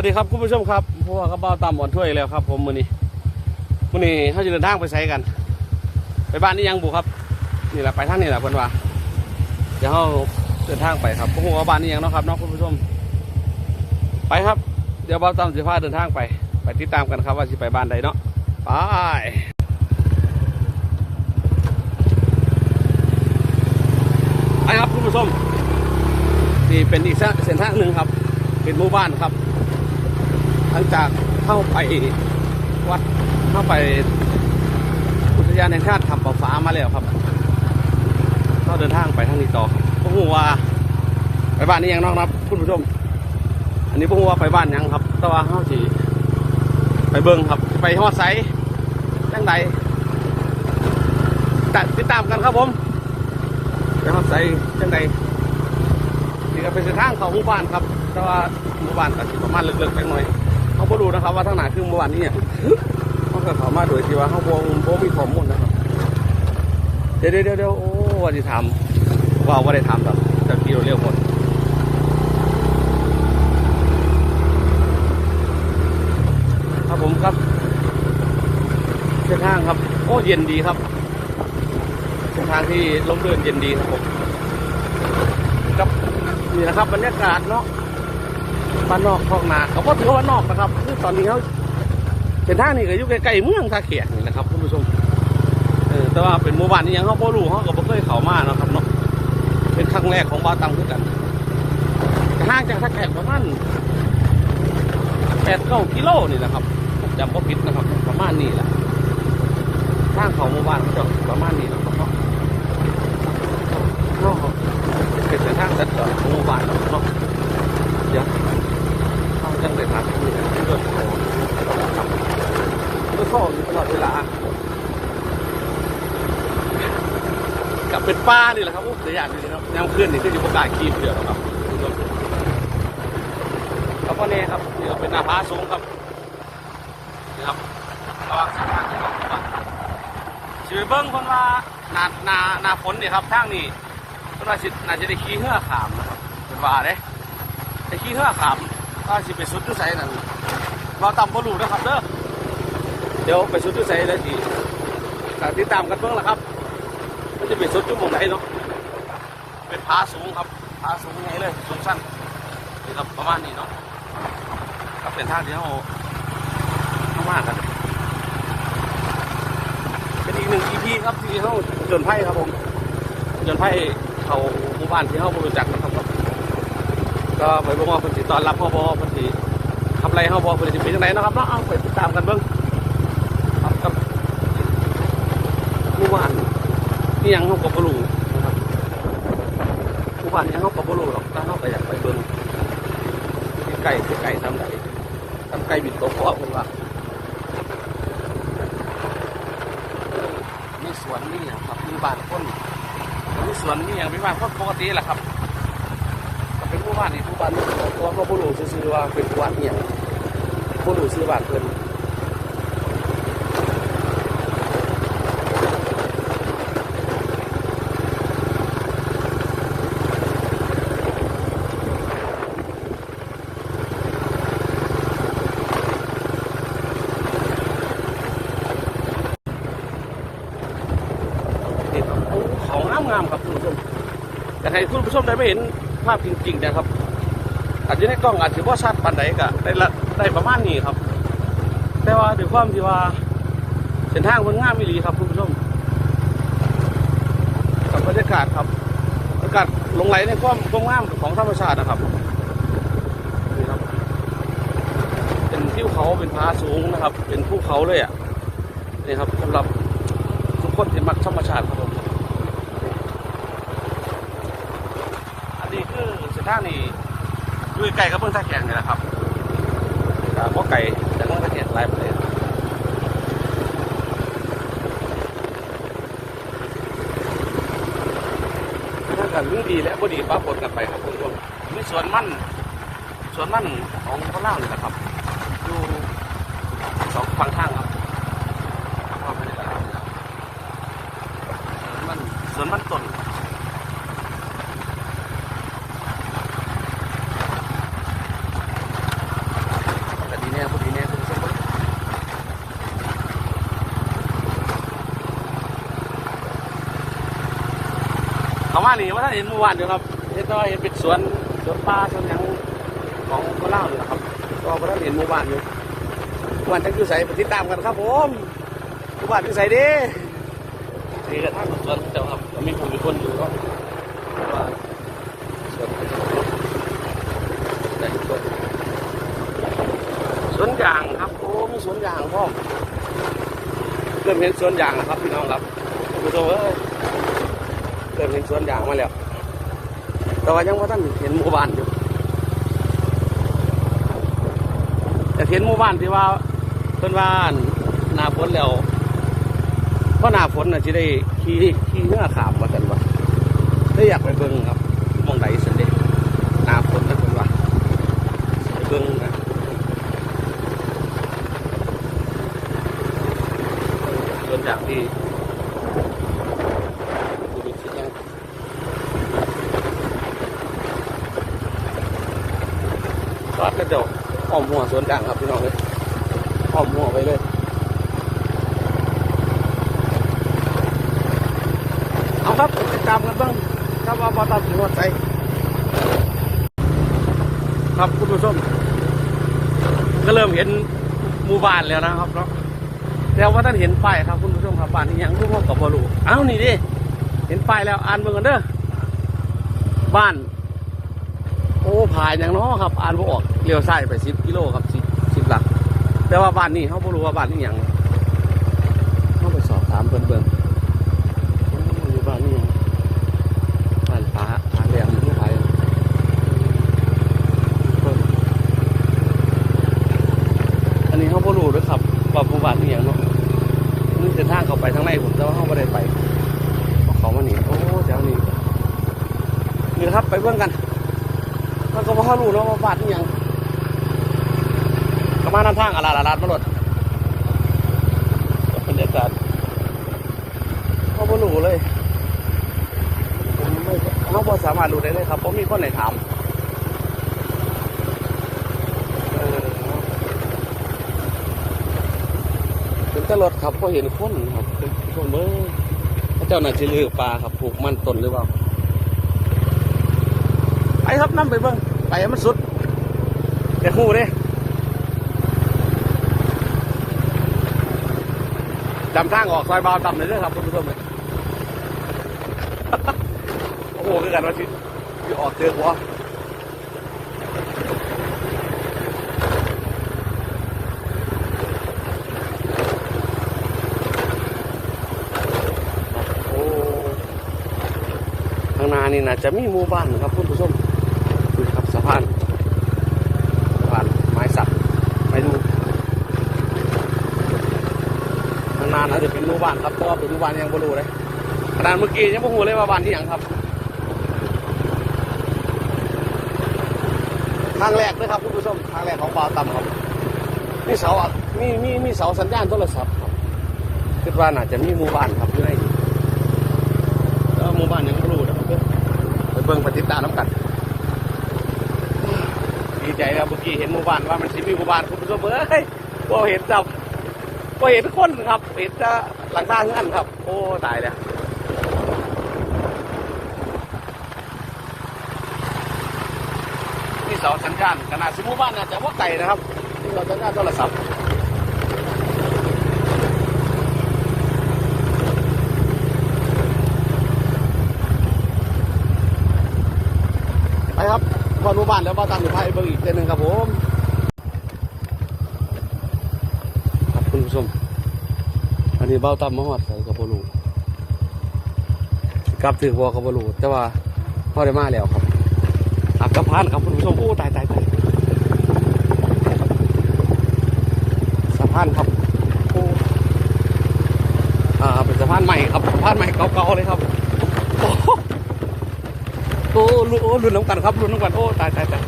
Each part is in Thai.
วัสดีครับคุณผู้ชมครับพวกกระเป๋าตามบ่อนถ้วยแล้วครับ ผมมือนี้มือนี้เขาจะเดินทางไปไสกัน ไปบ้านนี่ยังบุครับ นี่แหละไปทางนี่แหละเพื่อนว่าเดี๋ยวเขาเดินทางไปครับพวกว่าบ้านนี่ยังเนาะครับน้องคุณผู้ชม ไปครับ เดี๋ยวเบาตามสิพาเดินทางไป ไปติดตามกันครับว่าสิไปบ้านใดเนาะไปไปครับคุณผู้ชมนี่เป็นอีกเส้นทางหนึ่งครับ เป็นหมู่บ้านครับ หลังจากเข้าไปวัดเข้าไปอุทยานแห่งชาติทำประฟ้ามาแล้วครับก็เดินทางไปทางนี้ต่อพวกหัวไปบ้านนี้ยังน้องครับคุณผู้ชม อันนี้พวกหัวไปบ้านยังครับ แต่ว่าเข้าสีไปเบิ้งครับ ไปฮอดไซยังไงติดตามกันครับผมไปฮอดไซยังไงนี่ก็เป็นเส้นทางเขาหมู่บ้านครับ แต่ว่าหมู่บ้านก็สิประมาณลึกๆไปหน่อย เขาบ่รู้นะครับว่าทางหนคือหมู่บ้านนี้เนี่ยเขาก็เขามาโดยที่ว่าเขาบ่บ่มีข้อมูลนะครับ เดี๋ยวเดี๋ยวเดี๋ยวโอ้ว่าจะถามว่าว่าได้ถามแบบจะกี่เร็วหมดครับผมครับเส้นทางครับ โอ้เย็นดีครับเส้นทางที่ลมเดินเย็นดีครับผมกับนี่นะครับบรรยากาศเนาะ บ้านนอกคลองนาเขาก็ถือว่าบ้านนอกนะครับคือตอนนี้เขาเป็นทางนี่ก็อยู่ใกล้ๆเมืองท่าเขียนี่นะครับคุณผู้ชมเออแต่ว่าเป็นหมู่บ้านนี้ยังเขาบ่รู้เขาก็บ่เคยเข้ามาเนาะครับเนาะเป็นครั้งแรกของบ้านตังคือกันห่างจากท่าแขกประมาณแปดเก้ากิโลนี่แหละครับจำบ่ผิดนะครับ ประมาณนี้แหละทางเขาหมู่บ้านเขาจะประมาณนี้แหละครับเนาะเนาะเป็นเส้นทางสัญจรของหมู่บ้านเนาะ เดี๋ยวเขาจังเลยครับที่นี่ที่รถโซ่รถโซ่อยู่ตลอดเวลากลับเป็นป้านี่แหละครับโอ้เสียอย่างนี้นะครับแนวขึ้นนี่คืออยู่ประกาศคีบเดียวครับแล้วก็เน่ครับนี่เป็นหน้าผาสูงครับนี่ครับระว่างส้นทางที่เราไปชีวิตเบิ้งคนว่าหนาหนาหนาฝนนี่ครับทางนี้ก็น่าจะน่าจะได้ขี่เหือขามนะครับเป็นว่าเด้ ได้ขี่หือขามก็สิไปสุดทุไสนั่นเราตามบอลูนะครับเด้อเดี๋ยวไปสุดทุไสแล้วสิติดตามกันเบิ่งละครับมันจะไปสุดจุดหมงไหนเนาะเป็นผาสูงครับผาสูงไงเลยสูงสั้นนี่ครับประมาณนี้เนาะก็เป็นทางที่เราเข้ามากันเป็นอีกหนึ่ง EP ครับที่เขาจนไพ่ครับผมจนไพ่เขาหมู่บ้านที่เขาบรู้จักนะครับ ก็ไปบอกว่าเพิ่นสิตอนรับเขาบอเพิ่นสิทำไรเขาบอเพิ่นสิเป็นยังไงนะครับเนาะเอาไปติดตามกันเบิ่งครับกับหมู่บ้านนี่ยังเขาก็บ่รู้นะครับหมู่บ้านี่ยังเขาก็บ่รู้หรอกถ้าเขาไปอยากไปเบิ่งที่ไก่ที่ไก่ทำไรทำไก่บิดต๊ะเพราะว่าเพิ่นว่ามีสวนนี่นะครับมีบ้านคนมีสวนนี่ย่างเป็นบ้านคนปกติแหละครับ มู่านนี่หมู่บ้านตัวเขาบุรุษซื้อว่าเป็นหมู่บ้านเนี่ยบุรุษซื้อบ้านเพิ่นนี่ครับโอ้เขางามๆครับคุณผู้ชมอยากให้คุณผู้ชมได้ไปเห็นภาพจริงๆนะครับ อาจจะในกล้องอาจจะว่าชัดปานใดก็ได้ละได้ประมาณนี้ครับ แต่ว่าด้วยความที่ว่าเส้นทางมันงามไม่ดีครับคุณผู้ชมกับบรรยากาศครับบรรยากาศลงไหลในความความงามของธรรมชาตินะครับนี่ครับ เป็นทิวเขาเป็นผาสูงนะครับ เป็นภูเขาเลยอะนี่ครับสำหรับทุกคนที่มักธรรมชาติครับผมอันนี้คือเส้นทางนี่ อยู่ไกลกับเมืองท่าแขกนี่แหละครับแต่พวกไก่จากเมืองท่าแขกหลายประเทศถ้ากันมีดีและบ่ดีป้าปนกันไปครับคุณผู้ชมมีสวนมันสวนมันของพระเล่านี่แหละครับอยู่สองฝั่งทางครับเข้าไปในตลาดนี่ครับสวนมันสวนมันต้น น เขา มานี่ว่าท่านเห็นเมื่อวานเดียวครับเห็นว่าเห็นเป็นสวนสวนป่าสวนหยังของพระเล่าเลยนะครับก็ว่าท่านเห็นเมื่อวานอยู่เมื่อวานจะอยู่ใส่ไปติดตามกันครับผมเมื่อวานอยู่ใส่ดินี่กระทั่งสวนเจ้าครับก็มีคนมีคนอยู่ก็ว่าสวนได้สวนสวนยางครับโอ้มีสวนยางพ่อมเริ่มเห็นสวนยางแล้วครับพี่น้องครับคุณผู้ชมเอ้ยเริ่มเห็นสวนยางมาแล้ว แต่ว่ายังว่าท่านเห็นหมู่บ้านอยู่แต่เห็นหมู่บ้านที่ว่าเพิ่นว่าหนาฝนแล้วเพราะหนาฝนน่ะจะได้ขี่ขี่เรือขามมากันว่าได้อยากไปเบิ่งครับมองไหนสันเดหนาฝนนะเพิ่นว่าไปเบิ่งนะส่วนจากที่ดูดูสิยัง ซอสกระจก อ้อมหัวสวนกลางครับพี่น้องเลยอ้อมหัวไปเลยเอาครับติดตามกันบ้างครับว่าบอตัดถึงวัดใจครับคุณผู้ชมก็เริ่มเห็นหมู่บ้านแล้วนะครับเนาะแต่ว่าท่านเห็นป้ายครับคุณผู้ชมครับบ้านนี้ยังทุกคนกับบอลูเอ้านี่ดิเห็นป้ายแล้วอ่านเบิ่งกันเด้อบ้าน โอ้ผ่านอย่างน้อครับ อ่านบ่ออก ลี้ยวซ้ายไปสิบกิโลครับสิบสิบหลัก แต่ว่าบ้านนี้เขาบ่รู้ว่าบ้านนี้หยังเขาไปสอบถามเพิ่นเบิ่งโอ้อยู่บ้านนี้หยังบ้านผาผาแหลมผู้ผาเพิ่นอันนี้เขาบ่รู้ด้วยครับว่าหมู่บ้านนี้หยังเนาะนี่เส้นทางเข้าไปทางในผมแต่ว่าเขาไม่ได้ไปเขาเขามาหนีโอ้แถวนี้นี่นะครับไปเบิ่งกันมันก็บ่เข้ารู้เนาะว่าบาดนี่ยัง มาน้ำทางอาลาลาลาดมาหลดบรรยากาศเขาบ่รู้เลยเขาบ่สามารถรู้ได้เลยครับเพราะมีคนไหนถามเออเป็นตลอดครับเพราะเห็นคนครับเป็นคนเมื่อเจ้าหน่าจะลือปลาครับผูกมันต้นหรือเปล่าไปครับนั่ไปเบิ้งไปมันสุดเดี๋ยวคู่เด้ จำทางออกซอยบาวต่ำเลยด้อครับคุณผู้ชมโอ้โหคือกันว่าที่ที่ออกเจอหัวโอ้ข้างหน้านี่นะจะมีหมู่บ้านนะครับคุณผู้ชม ดูครับสะพานสะพานไม้สักไปดูข้างหน้าน่าจะเป็น หมู่บ้านครับเพราะว่าป็นหมู่บ้านยังไม่รู้เลยขนาดเมื่อกี้ยังไม่รู้เลยว่าบ้านที่อย่างครับทางแรกเลยครับคุณผู้ชมทางแรกของบาวต่ำครับมีเสาอะมีมีมีเสาสัญญาณโทรศัพท์ครับคิดว่าน่าจะมีหมู่บ้านครับอยู่ในแล้วหมู่บ้านยังไม่รู้นะครับเด้อไปเบิ่งปฏิดตามน้ำกันดีใจครับเมื่อกี้เห็นหมู่บ้านว่ามันสิมีหมู่บ้านคุณผู้ชมเอ้ยพอเห็นจับ พอเห็นคนครับเห็นจะหลังคาเงื่อนครับ โอ้ตายแล้วนี่เสาสัญญาณขนาดสิหมู่บ้านน่าจะว่าไก่นะครับนี่เสาสัญญาณโทรศัพท์ไปครับพอหมู่บ้านแล้วมาตามอยู่ภายเบิ่งอีกเดือนหนึ่งครับผม คุณผู้ชม อันนี้เบ้าตามมาหอดใส่กับบลูกลับถือวัวกับบลูแต่ว่าพ่อได้มาแล้วครับอักกระพานครับคุณผู้ชมโอ้ตายตายตายสะพานครับโอ้อ่าเป็นสะพานใหม่ครับสะพานใหม่เก่าๆเลยครับโอ้โอ้ลุ้นโอ้ลุ้นน้ำกันครับลุ้นน้ำกันโอ้ตายตายตาย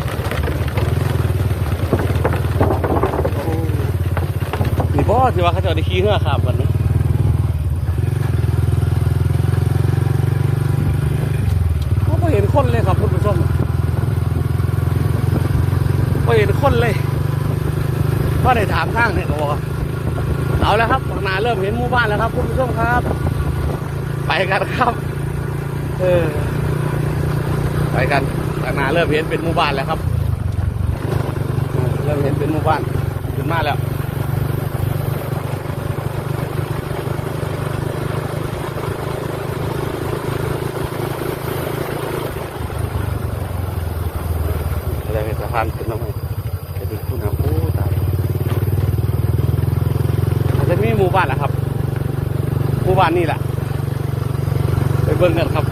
โอ้ นี่พ่อที่ว่าเขาจะได้ขี่เรือขับกันนะเขาไม่เห็นคนเลยครับคุณผู้ชมไม่เห็นคนเลยก็ได้ถามทางเนี่ยก็บอกเอาแล้วครับหน้าเริ่มเห็นหมู่บ้านแล้วครับคุณผู้ชมครับ ไปกันครับ เออ ไปกันหนาเริ่มเห็นเป็นหมู่บ้านแล้วครับ เริ่มเห็นเป็นหมู่บ้านขึ้นมาแล้ว อะไรเป็นสะ พานขึ้นมาไหมจะเป็นผู้นำโอ้ตายอาจจะมีหมู่บ้านแหละครับ หมู่บ้านนี่แหละไปเบิ่งกันครับ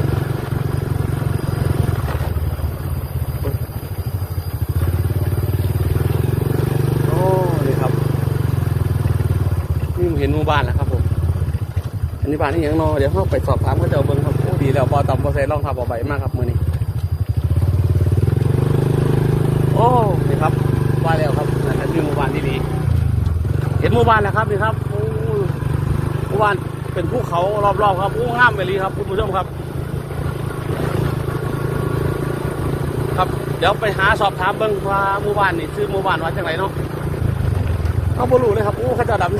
โอ้นี่ครับนี่เห็นหมู่บ้านแล้วครับผม อันนี้บ้านนี่ยังนอเดี๋ยวเข้าไปสอบถามเขาจ้าเบิ่งครับโอ้ดีแล้วบอต่ำบอเซลองทับเอาใบมากครับมือนี้ โอ้นี่ ครับว่าแล้วครับนั่นคือหมู่บ้านที่ดีเห็นหมู่บ้านแล้วครับนี่ครับโอ้หมู่บ้านเป็นภูเขารอบๆครับโอ้งามไปเลยครับคุณผู้ชมครับ ครับ เดี๋ยวไปหาสอบถามเบิ้งว่าหมู่บ้านนี่ชื่อหมู่บ้านว่าจังไรเนาะเขาบรูเลยครับโอ้เขาเจะดำ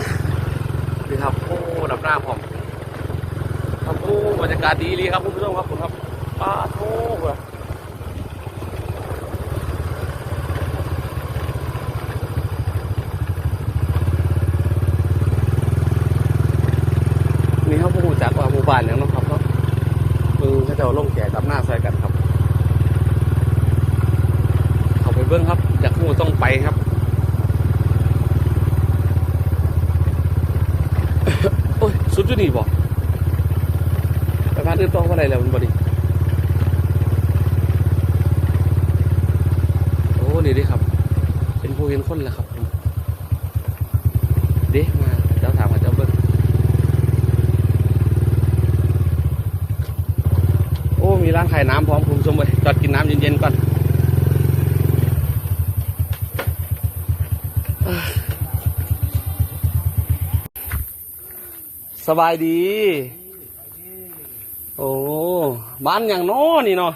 นี่ครับโอ้ดำหน้าผมครับโอ้บรรยากาศดีเลยครับคุณผู้ชมครับผมครับป้าโถเว้ย นี่เขาพูดจากว่าหมู่บ้านอย่างนะครับเนาะมึงเขาจะลงแก่กับหน้าใส่กันครับ เขาไปเบิ้งครับอยากพูดต้องไปครับโอ้ยสุดจุดนี่บอกไปพานอื่นต้องว่าอะไรแล้วมันบอดีโอ้นี่ดิครับ เป็นผู้เห็นคนแหละครับผมเด็มาเจ้าถามว่าเจ้าเบิ้ง โอ้ มีร้าน ขายน้ำพร้อมคุณผู้ชมเลยจอดกินน้ำเย็นๆก่อนอ่าสบายดี โอ้ บ้านอย่างโน้นี่เนาะ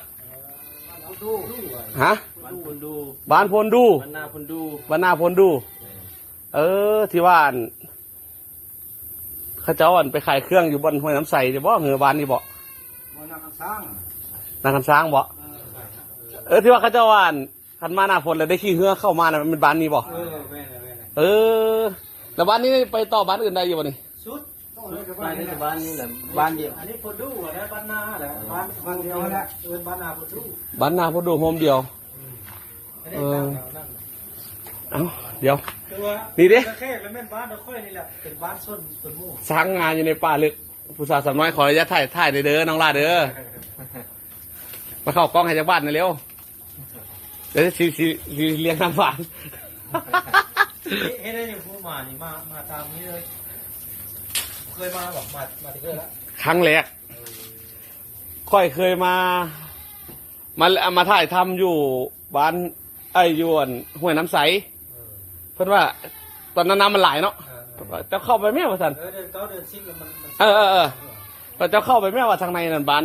ฮะ บ้านคนดู บ้านพลดูบ้านนาคนดู บ้านนาพลดู เออ ที่ว่าอันเข้าเจ้าอันไปขายเครื่องอยู่บนห้วยน้ำใสจะบ่เหงือบ้านนี่บ่บ้านนาคำสร้าง นางคันช้างบ่เออที่ว่าเขาเจ้าว่าอันคันมาหน้าฝนแล้วได้ขี้เหือเข้ามาน่ะมันเป็นบ้านนี้บ่เออแม่เลยแม่เลยเออ แล้วบ้านนี้ไปต่อบ้านอื่นได้อยู่บ่นี่สุดบ้านนี้บ้านนี้แหละบ้านเดียวอันนี้คนดูอะนะบ้านนาแหละบ้านบ้านเดียวแหละเป็นบ้านนาคนดูบ้านนาพอดูโฮมเดียวเออเอ้าเดี๋ยว ตัวนี่ดิแค่แล้วแม่นบ้านเราค่อยนี่แหละเป็นบ้านส้นต้นมู่สร้างงานอยู่ในป่าลึกผู้สาวสาวน้อยขออนุญาตถ่ายถ่ายในอยเด้อน้องลาเด้อ มาเข้ากล้องให้จากบ้านหน่อยเร็วเดี๋ยวสิสิสิเลี้ยงน้ำหวานเฮ้ยได้ยังพูดมานี่มามาตามนี้เลย เคยมาบอกมามาถึงแล้วครั้งแรกค่อยเคยมา มามาถ่ายทำอยู่บ้านไอ้อยวนห้วยน้ำใส เพื่อนว่า ตอนนั้นน้ำมันไหลเนาะจะเข้าไปแม่ว่าสันเออเดินเก้าเดินซิ่งแล้วมันมันเออเออเออเราจะเข้าไปแม่ว่าทางในนั่นบ้าน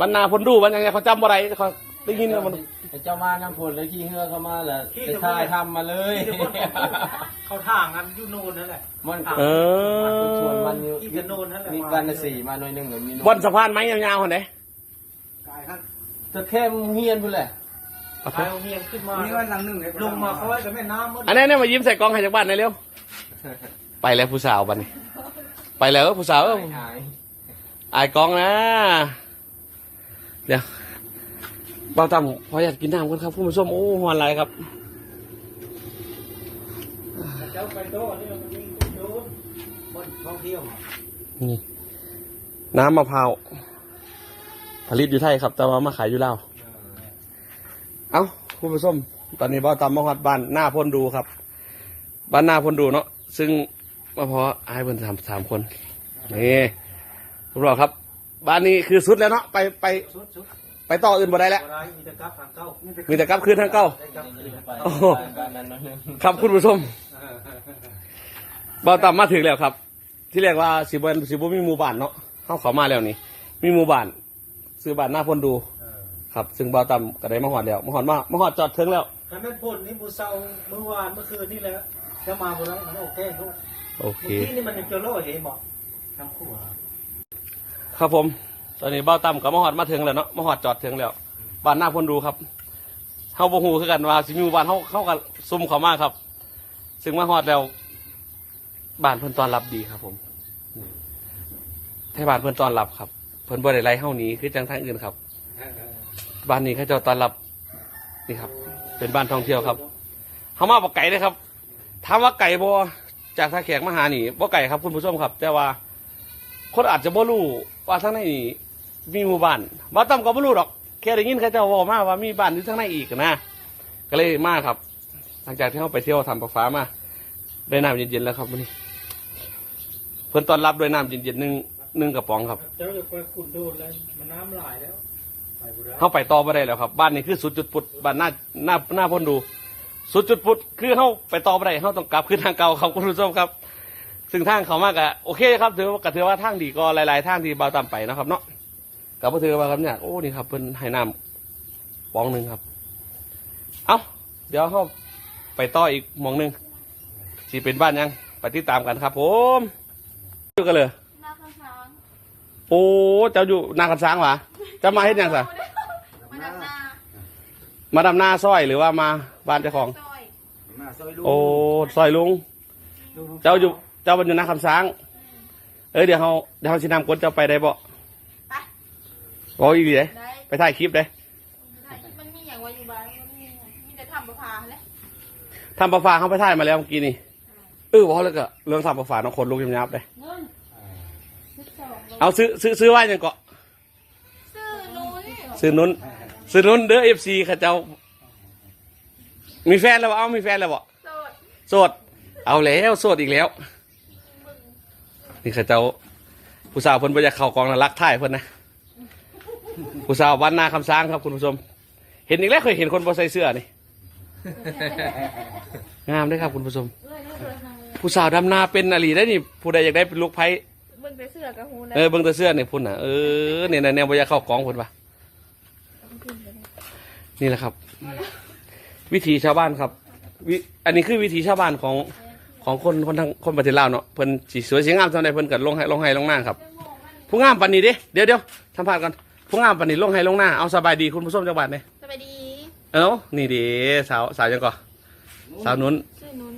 บ้านนาพนดูบ้านยังไงเขาจำอะไรเขาได้ยินแล้วมันเจ้ามาน้ำฝนแล้วขี้เหือเข้ามาแล้วไปทายทำมาเลยเขาทางกันอยู่โน่นนั่นแหละมันเออชวนมันอยู่อีกกันโน่นนั่นแหละมีวันละสี่มาหน่อยหนึ่งเหมือนมีบนสะพานไม้ยาวๆคนไหนกายครับจะแค่เฮียนพุ่นแหละกายเอาเมียนขึ้นมานี่วันหลังหนึ่งลงมาเขาไว้กับแม่น้ำหมดอันนี้เนี่ยมายิ้มใส่กล้องให้จากบ้านหน่อยเร็วไปแล้วผู้สาวบ้านนี้ไปแล้วผู้สาวเอ้ยหายอายกล้องนะ เดี๋ยวเบาต่ำพออยากกินน้ำกันครับคุณผู้ชมโอ้หอนไรครับเจ้าไปโตนี่มันมีดูคนท่องเที่ยวนี่น้ำมะพร้าวผลิตอยู่ไทยครับ แต่ว่ามาขายอยู่ลาวเอ้าคุณผู้ชมตอนนี้เบาต่ำมาฮอดบ้านหน้าพนดูครับ บ้านหน้าพนดูเนาะซึ่งมาพออายเพิ่นสามสามคนนี่พวกเราครับ บ้านนี้คือสุดแล้วเนาะไปไปชุดชุดไปต่ออื่นบ่ได้แล้วอะไรมีแต่กราฟทางเก้ามีแต่กลับคืนทางเก้าได้กราฟคืนไปโอ้โหบ้านนั้นหน่อยหนึ่งครับคุณผู้ชมเบาต่ำมาถึงแล้วครับ ที่เรียกว่าสิบวันสิบมีหมู่บ้านเนาะเข้าเขามาแล้วนี่ มีหมู่บ้านซื้อบ้านหน้าพนดูครับ ซึ่งเบาต่ำก็ได้มาหอดแล้วมาหอดมามาหอดจอดถึงแล้วถ้าแม่นพ่นนี่บูเซาเมื่อวานเมื่อคืนนี่แหละจะมาบนนั้นมันโอเคทุกโอเค เมื่อกี้นี่มันยังเจอโล่เห็นบอกทั้งคู่อะ ครับผม ตอนนี้เบ้าตั้มกับมหอดมาถึงแล้วเนาะมหอดจอดถึงแล้วบ้านหน้าพนดูครับเฮาบ่ฮู้คือกันว่าสิมีหมู่บ้านเฮาเข้ากันซุ่มเข้ามาครับ ซึ่งมาฮอดแล้วบ้านเพิ่นต้อนรับดีครับ ผมไทยบ้านเพิ่นต้อนรับครับ เพิ่นบ่ได้ไล่เฮาหนีคือจังทางอื่นครับ บ้านนี้เขาเจ้าต้อนรับนี่ครับ เป็นบ้านท่องเที่ยวครับเฮามาบ่ไก่เลยครับถามว่าไก่บ่จากท่าแขกมาหานี่บ่ไก่ครับคุณผู้ชมครับ แต่ว่า คนอาจจะบ่รู้ว่าทางในนี่มีหมู่บ้านบ่ต้อมก็บ่รู้ดอกแค่ได้ยินเขาเจ้าเว้ามาว่ามีบ้านอยู่ทางในอีกนะก็เลยมาครับ หลังจากที่เราไปเที่ยวทำประฟ้ามาได้น้ำเย็นๆแล้วครับวันนี้ เพิ่นต้อนรับด้วยน้ำเย็นๆหนึ่งหนึ่งกระป๋องครับเจ้าจะไปขุดโดนเลยมันน้ำหลายแล้วไปบุรีเข้าไปต่อไม่ได้แล้วครับ บ้านนี้คือสุดจุดปุดบ้านหน้าหน้าหน้าพ้นดู สุดจุดปุดคือเข้าไปต่อไม่ได้เข้าต้องกลับขึ้นทางเก่าครับคุณผู้ชมครับ ซึ่งทางเขามากอะโอเคครับถือว่าก็ถือว่าทางดีก็หลายๆทางที่เบาต่ำไปเนาะครับ เนาะกับก็ถือว่าครับเนี่ยโอ้นี่ครับเพิ่นให้น้ำปองหนึ่งครับ เอาเดี๋ยวเข้าไปต่ออีกหมองหนึ่งสิเป็นบ้านยังไปติดตามกันครับ ผมอยู่กันเลยหน้าข้างช้างโอ้เจ้าอยู่นาคันช้างหวะจะมาเฮ็ดหยังสะมาดำนามาดำหน้าซอยหรือว่ามาบ้านเจ้าของ ซอยมาซอยลูกโอ้ซอยลุงเจ้าอยู่ เจ้าบรรยุนาคำช้าง เอ้ยเดี๋ยวเขาเดี๋ยวเขาชินำกดเจ้าไปได้บ่ไปบอกอีกทีเลยได้ไปถ่ายคลิปเลยมันมีอย่างว่าอยู่บ้านมันมีมีแต่ทำประพาแหละทำประฟาเขาไปถ่ายมาแล้วเมื่อกี้นี่เออบอกแล้วก็เรื่องทำประฟาน้องคนลูกยำยับเลยเงินสิบสองเอาซื้อซื้อซื้อไว้ยังเกาะซื้อนู้นซื้อนุ้นซื้อนุ้นเด้อเอฟซีข้าเจ้า มีแฟนแล้วบ่เอามีแฟนแล้วบ่โสด โสด เอาแล้วโสดอีกแล้ว นี่ข้าเจ้า ผู้สาวเพิ่นบ่อยากเข้ากองน่ะรักท่ายเพิ่นนะ ผู้สาววันนาคำช้างครับคุณผู้ชม เห็นอีกแล้วเคยเห็นคนบ่ใส่เสื้อนี่ งามเด้วยครับคุณผู้ชมเอ้ยเอ้ยเอ้ยผู้สาวดำนาเป็นอลีได้นี่ผู้ใดอยากได้เป็นลูกไผ่มึงไปเสือกกับหูนะเออเบิ่งแต่เสื้อนี่พุ่นน่ะเออเนี่ยนะแนวบ่อยากเข้ากองพุ่นปะนี่แหละครับ วิถีชาวบ้านครับวิอันนี้คือวิถีชาวบ้านของ ของคนคนทางคนประเทศลาวเนาะเพิ่นสีสวยสีงามเท่าใดเพิ่นก็ลงให้ลงให้ลงหน้าครับ ผู้งามปานนี้เด้เดี๋ยวเดี๋ยวสัมภาษณ์ก่อนผู้งามปานนี้ลงให้ลงหน้าเอาสบายดีคุณผู้ชมจังหวัดเนี่ยสวัสดี เอ้านี่เด้สาวสาวยังก่อสาวนุ้นชื่อนุ้น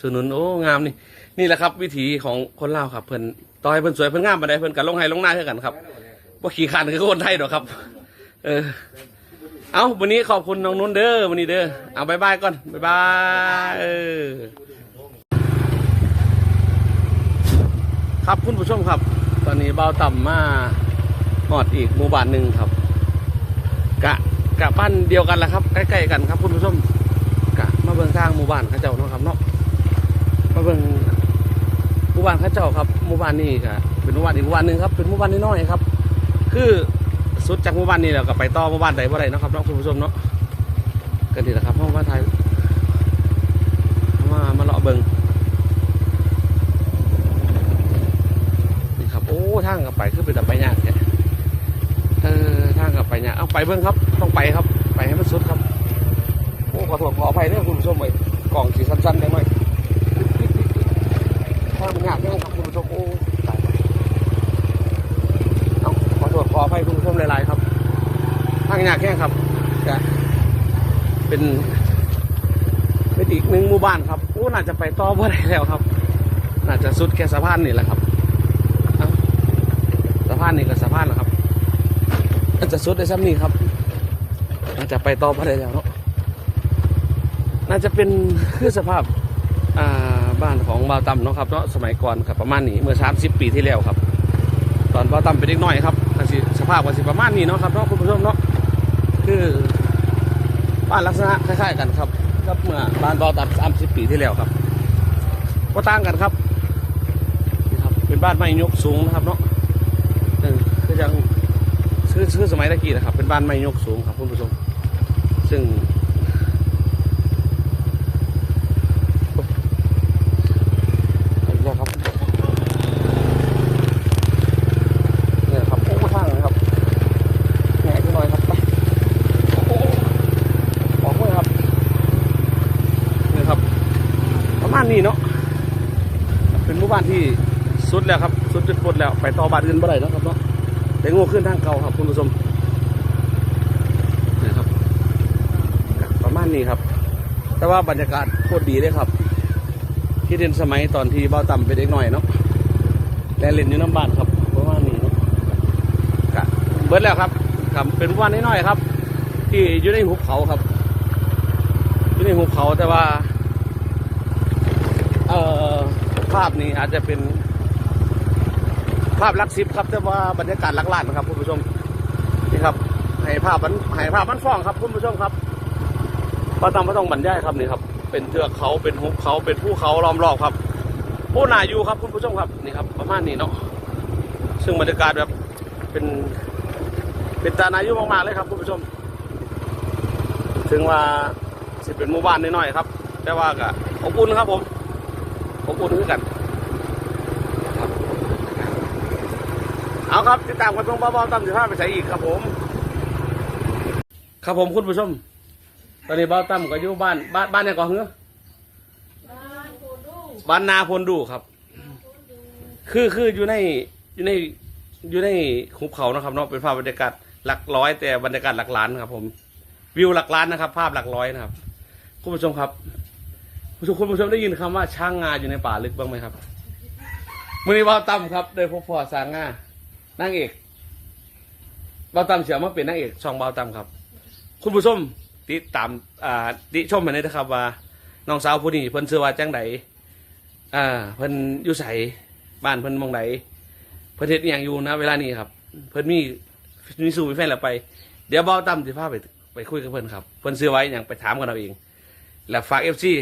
สาวนุ้นโอ้งามนี่ นี่แหละครับ วิถีของคนลาวครับเพิ่นต่อให้เพิ่นสวยเพิ่นงามปานใดเพิ่นก็ลงให้ลงหน้าเท่ากันครับว่าขี่ขันคือคนไทยดอกครับ เออเอาวันนี้ขอบคุณน้องนุ้นเด้อวันนี้เด้อเอาบายบายก่อนบายบายเออ ครับคุณผู้ชมครับ ตอนนี้เบาต่ำมาหอดอีกหมู่บ้านหนึ่งครับ กะกะบ้านเดียวกันแหละครับใกล้ๆกันครับ คุณผู้ชมกะมาเบิ่งทางหมู่บ้านข้าเจ้าเนาะครับเนาะมาเบิ่งหมู่บ้านข้าเจ้าครับหมู่บ้านนี้กะเป็นหมู่บ้านอีกหมู่บ้านหนึ่งครับเป็นหมู่บ้านน้อยๆครับ คือสุดจากหมู่บ้านนี้แล้วก็ไปต่อหมู่บ้านใดบ่ได้นะครับเนาะคุณผู้ชมเนาะก็นี่แหละครับห้องบ้าไทยมามาเลาะเบิ่งนี่ครับโอ้ ทางกับไปคือเป็นแต่ไปยากแท้เออทางกับไปเนี่ยเอาไปเบิ้งครับ ต้องไปครับ ไปให้มันสุดครับโอ้ขอโทษขออภัยด้วยคุณผู้ชมไปกล่องสีสั้นๆได้ไหมทางมันยากแน่ครับคุณผู้ชมโอ้ตายเอาขอโทษขออภัยคุณผู้ชมหลายๆครับทางยากแค่ครับจะเป็นเป็นอีกหนึ่งหมู่บ้านครับโอ้น่าจะไปต่อเพื่อไรแล้วครับ น่าจะสุดแค่สะพานนี่แหละครับะพานนี่ก็สะพานนะครับน่าจะสุดได้ซ้ำนี่ครับน่าจะไปต่อไปได้แล้วเนาะน่าจะเป็นคือสภาพอ่าบ้านของบ่าวต่ำเนาะครับเนาะสมัยก่อนครับประมาณนี้เมื่อ 30 ปีที่แล้วครับ ตอนบ่าวต่ำเป็นเด็กน้อยครับสิสภาพก็สิประมาณนี้เนาะครับเนาะคุณผู้ชมเนาะคือบ้านลักษณะคล้ายๆกันครับกับเมื่อบ้านบ่าวต่ำ30 ปีที่แล้วครับก็ต่างกันครับนี่ครับเป็นบ้านไม้ยกสูงนะครับเนาะ ยังคือคือสมัยตะกี้นะครับ เป็นบ้านไม้ยกสูงครับคุณผู้ชม ซึ่งเอาอีกแล้วครับเนี่ยครับโอ้ช่างนะครับแงะไปหน่อยครับไปของอะไรครับเนี่ยครับประมาณนี้เนาะเป็นหมู่บ้านที่สุดแล้วครับ สุดจุดปดแล้ว ไปต่อบ้านอื่นบ่ได้นะครับเนาะ แต่โง่ขึ้นทางเก่าครับคุณผู้ชมณนี้ครับ แต่ว่าบรรยากาศโคตรดีเลยครับที่เรียนสมัยตอนที่เบ้าต่ำเป็นเด็กหน่อยเนาะและเล่นอยู่น้ำบ้านครับประมาณนี้เนาะกะเบิดแล้วครับครับเป็นวันน้อยๆครับ ที่อยู่ในหุบเขาครับอยู่ในหุบเขาแต่ว่า เอ่อภาพนี้อาจจะเป็น ภาพลักซิบครับแต่ว่าบรรยากาศลักลานนะครับคุณผู้ชมนี่ครับให้ภาพมันให้ภาพมันฟ้องครับคุณผู้ชมครับพระตามพระต้องบรรยายครับนี่ครับ เป็นเทือกเขาเป็นหุบเขาเป็นภูเขาล้อมรอบครับผู้นาอยู่ครับคุณผู้ชมครับนี่ครับประมาณนี้เนาะซึ่งบรรยากาศแบบเป็นเป็นตานายุมากๆเลยครับคุณผู้ชม ถึงว่าสิเป็นหมู่บ้านน้อยๆครับ แต่ว่าก็อบอุ่นครับผมอบอุ่นคือกัน เอาครับติดตามกันตรงเบาๆตามสิบห้าไปใส่อีกครับผม ครับผมคุณผู้ชม ตอนนี้เบาตั้มก็อยู่บ้านบ้านบ้านเนี่ยก่อนเหรอบ้านโคดูบ้านนาพลดูครับ คือคืออยู่ในอยู่ในอยู่ในหุบเขานะครับเนาะเป็นภาพบรรยากาศหลักร้อย แต่บรรยากาศหลักล้านครับ ผม วิวหลักล้านนะครับ ภาพหลักร้อยนะครับ คุณผู้ชมครับคุณผู้ชมคุณผู้ชมได้ยินคำว่าช้างงาอยู่ในป่าลึกบ้างไหมครับมื่อนี้เบาตั้มครับโดยพบพ่อสางงา นางเอกเบาตั้มเสียมาเป็นนางเอกช่องเบาตั้มครับ คุณผู้ชมติดตามอ่าติชมมาเลยนะครับว่าน้องสาวผู้นี้เพิ่นชื่อว่าจังไดอ่าเพิ่นอยู่ไสบ้านเพิ่นหมองไหนเพิ่นเฮ็ดอหย่างอยู่นะเวลานี้ครับ เพิ่นมีมีสู่มีแฟนแล้วไป เดี๋ยวเบาตั้มสิพาไปไปคุยกับเพิ่นครับเพิ่นซื้อไว้อย่างไปถามกันเอาเอง แล้วฝากเอฟซี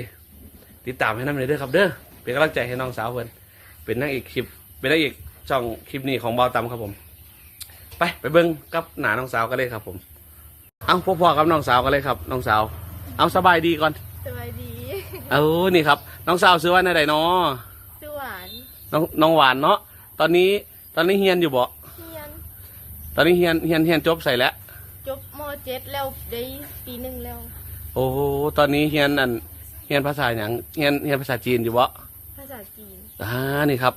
ติดตามให้น้ำเลยเด้อครับเด้อเป็นกำลังใจให้น้องสาวเพิ่นเป็นนางเอกคลิปเป็นนางเอก ช่องคลิปนี้ของเบาตั้มครับผม ไปไปเบิ้งกับหนาน้องสาวกันเลยครับ ผม เอาพ่อๆกับน้องสาวกันเลยครับ น้องสาว เอาสบายดีก่อนสบายดีเอานี่ครับ น้องสาวซื้อไว้ในใดเนาะสวรรค์น้องน้องหวานเนาะตอนนี้ตอนนี้เฮียนอยู่บ่เฮียนตอนนี้เฮียนเฮียนเฮียนจบใส่แล้วจบมเจ็ดแล้วได้ปีหนึ่งแล้ว โอ้ตอนนี้เฮียนอันเฮียนภาษาอย่างเฮียนเฮียนภาษาจีนอยู่บ่ภาษาจีนอ่านี่ครับ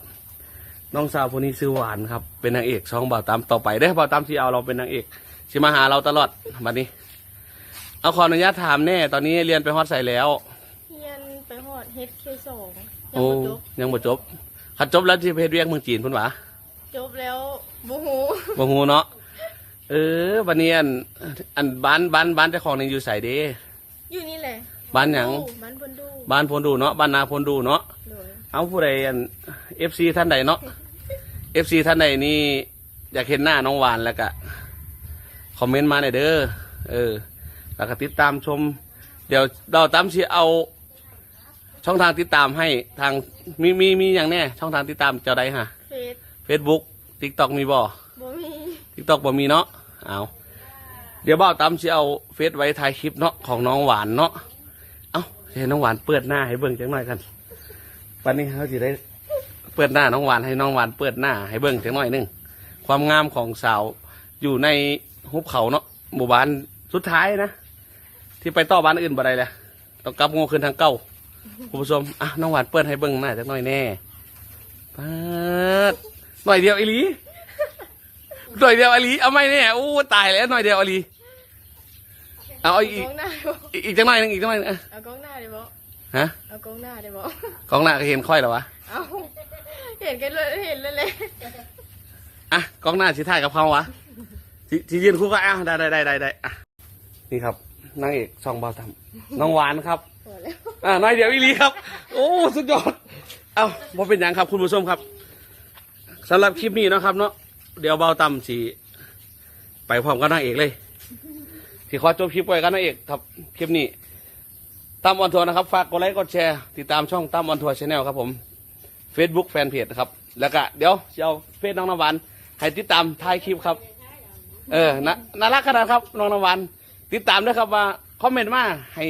น้องสาวคนนี้ซื้อหวานครับ เป็นนางเอกช่องบ่าวตามต่อไปได้อบ่าวตามที่เอาเราเป็นนางเอกสิมาหาเราตลอดบัดนี้ เอาขออนุญาตถามแน่ ตอนนี้เรียนไปฮอดใส่แล้วเฮียนไปหอดเฮดเคสองยังโอ้บ่จบยังบ่จบขัดจบแล้วที่เพชรเวียงเมืองจีนพุ่นหวะ จบแล้วบูฮูบ่ฮู้เนาะ เออบัดนี้อันอันบ้านบ้านบ้านเจ้าของนี่อยู่ใส่เด้อยู่นี่แหละบ้านหยังบ้านพนดูบ้านพลดูเนาะบ้านนาพลดูเนาะ โดยเอาผู้ใดอันเอฟซีท่านใดเนาะเอฟซีท่านใดนี่อยากเห็นหน้าน้องหวานแล้วก็คอมเมนต์มาหน่อยเด้อเออ แล้วก็ติดตามชม เดี๋ยวเราตามที่เอา ช่องทางติดตามให้ทางมีมีมีอย่างแน่ช่องทางติดตามเจ้าใดฮะเฟซ Facebook TikTok มีบ่บ่มี TikTok บ่มีเนาะเอาเดี๋ยวบ่าวตามที่เอาเฟซไว้ถ่ายคลิปเนาะของน้องหวานเนาะเอาให้น้องหวานเปิดหน้าให้เบิ่งจังหน่อยกันวันนี้เขาจะได้ เปิดหน้าน้องหวานให้น้องหวานเปิดหน้าให้เบิ่งจังหน่อยหนึงความงามของสาวอยู่ในหุบเขาเนาะหมู่บ้านสุดท้ายนะ ที่ไปต่อบ้านอื่นบ่ได้เลยต้องกลับโง่ขึ้นทางเก้าคุณผู้ชมอะน้องหวานเปิดให้เบิ่งหน้าจังหน่อยแน่เปิดหน่อยเดียวไอหลีหน่อยเดียวไอหลีเอาไม่แน่โอ้ตายแล้วหน่อยเดียวไอหลีเอาอีกกล้องหน้าได้บ่อีกอีกจังหน่อยหนึงอีกจังหน่อยหนึงอะเอากล้องหน้าได้บ่ฮะเอากล้องหน้าได้บ่กองหน้าก็เห็นค่อยแล้ววะเอา เห็นกันเลยเห็นเลยเลยอะกล้องหน้าสิถ่ายกับเขาวะสิสิยืนคู่ก็อะได้ได้ได้ได้ได้อะนี่ครับนางเอกซองเบาทำน้องหวานครับพอแล้วอ่าน้อยเดียวอีหลีครับ โอ้สุดยอดเอ้าพอเป็นอย่างครับคุณผู้ชมครับสำหรับคลิปนี้เนาะครับ เนาะเดี๋ยวเบาต่ำสีไปพร้อมกับนางเอกเลยที่ขอจบคลิปไว้กับนางเอกครับคลิปนี้ตั้มออนทัวร์นะครับ ฝากกดไลค์กดแชร์ ติดตามช่องตั้มออนทัวร์ชาแนลครับผม Facebook แฟนเพจนะครับ แล้วก็เดี๋ยวจะเอาเฟซน้องน้ำหวานให้ติดตามท้ายคลิปครับ เออน,น่ารักขนาดครับน้องน้ำหวานติดตามด้วยครับว่าคอมเมนต์มาให้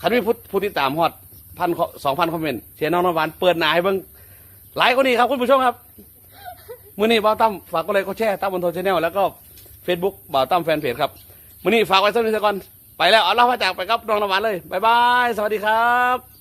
คันมีผู้ผู้ติดตามฮอดพันสองพันคอมเมนต์เสียน้องน้ำหวานเปิดหนาให้เบิ่งหลายกว่านี้ครับคุณผู้ชมครับมื้อนี้บ่าวตั้มฝากก็เลยก็แชร์ตั้มบนโทรชแนลแล้วก็เฟซบุ๊กบ่าวตั้มแฟนเพจครับมื้อนี้ฝากไว้สักนิดสักก่อนไปแล้วเอาล่ะพระจากไปครับน้องน้ำหวานเลยบ๊ายบายสวัสดีครับ